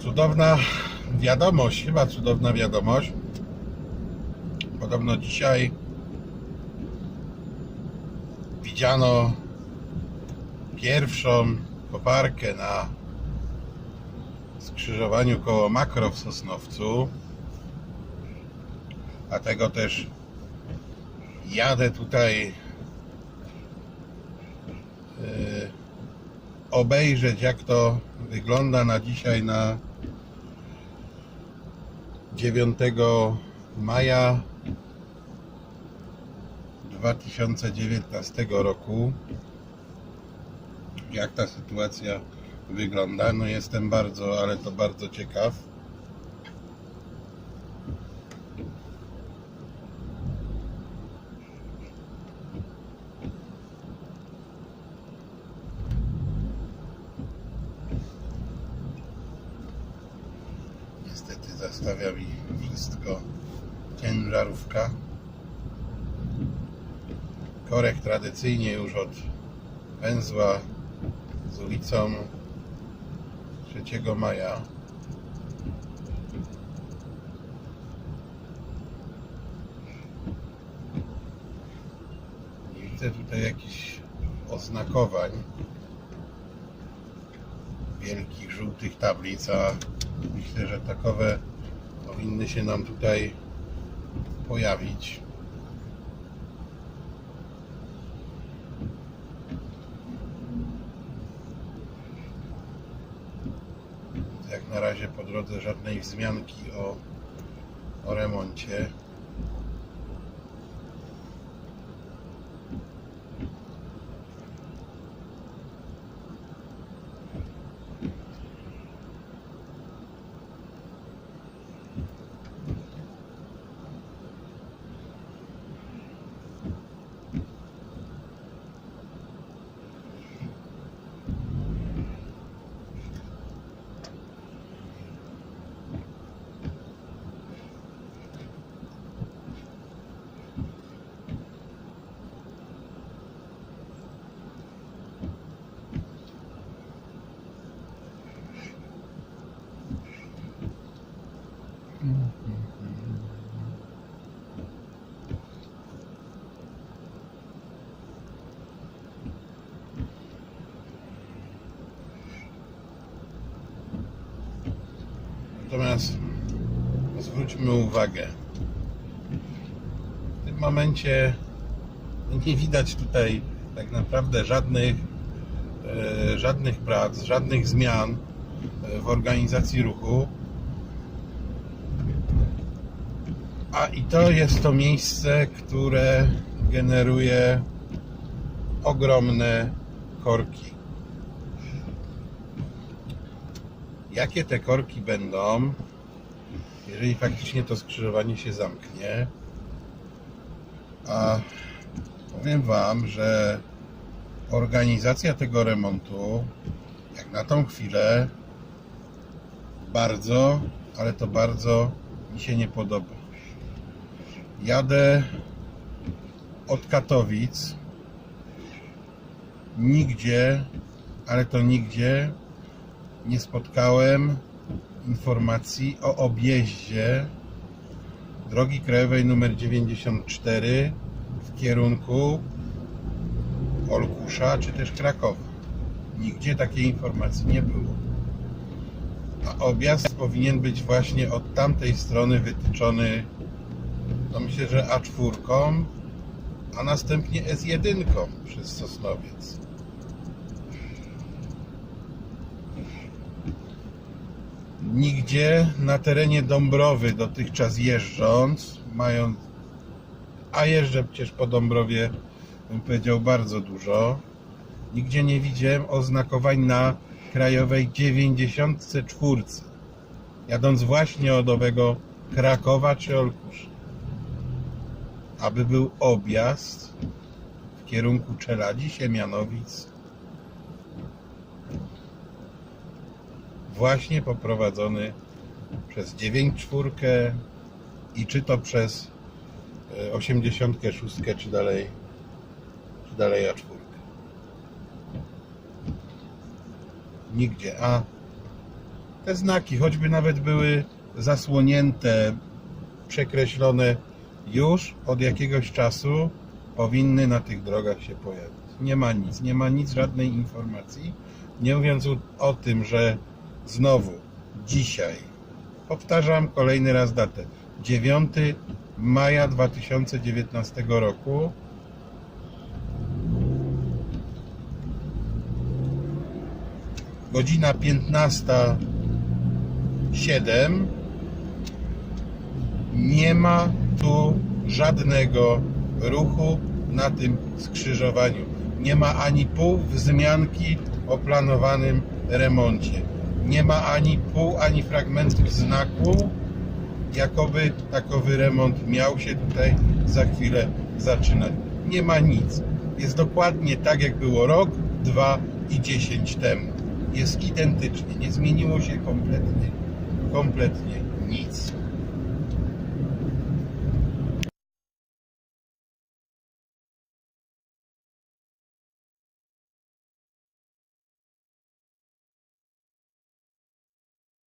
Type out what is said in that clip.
Cudowna wiadomość, chyba cudowna wiadomość. Podobno dzisiaj widziano pierwszą koparkę na skrzyżowaniu koło Makro w Sosnowcu. Dlatego też jadę tutaj yy, obejrzeć jak to wygląda na dzisiaj na 9 maja 2019 roku. Jak ta sytuacja wygląda? No jestem bardzo, ale to bardzo ciekaw Zastawia mi wszystko ciężarówka. Korek tradycyjnie już od węzła z ulicą 3 maja. Nie widzę tutaj jakichś oznakowań wielkich żółtych tablic, a myślę, że takowe powinny się nam tutaj pojawić. Jak na razie po drodze żadnej wzmianki o, o remoncie. Natomiast zwróćmy uwagę. W tym momencie nie widać tutaj tak naprawdę żadnych, e, żadnych prac, żadnych zmian e, w organizacji ruchu. A i to jest to miejsce, które generuje ogromne korki. Jakie te korki będą, jeżeli faktycznie to skrzyżowanie się zamknie. A powiem Wam, że organizacja tego remontu, jak na tą chwilę, bardzo, ale to bardzo mi się nie podoba. Jadę od Katowic. Nigdzie, ale to nigdzie nie spotkałem informacji o objeździe drogi krajowej numer 94 w kierunku Olkusza czy też Krakowa. Nigdzie takiej informacji nie było. A objazd powinien być właśnie od tamtej strony wytyczony, no myślę, że A4, a następnie S1 przez Sosnowiec. Nigdzie na terenie Dąbrowy dotychczas jeżdżąc, mając, a jeżdżę przecież po Dąbrowie, bym powiedział, bardzo dużo, nigdzie nie widziałem oznakowań na krajowej 94. Jadąc właśnie od owego Krakowa czy Olkusza. Aby był objazd w kierunku Czeladzi, Siemianowic, właśnie poprowadzony przez 9.4 i czy to przez e, 86 czy dalej czy dalej A4. Nigdzie A te znaki, choćby nawet były zasłonięte, przekreślone już od jakiegoś czasu, powinny na tych drogach się pojawić. Nie ma nic, nie ma nic, żadnej informacji. Nie mówiąc o tym, że znowu dzisiaj, powtarzam kolejny raz datę, 9 maja 2019 roku, godzina 15.07 nie ma tu żadnego ruchu na tym skrzyżowaniu. Nie ma ani pół wzmianki o planowanym remoncie. Nie ma ani pół, ani fragmentów znaku, jakoby takowy remont miał się tutaj za chwilę zaczynać. Nie ma nic. Jest dokładnie tak, jak było rok, dwa i dziesięć temu. Jest identycznie. Nie zmieniło się kompletnie, kompletnie nic.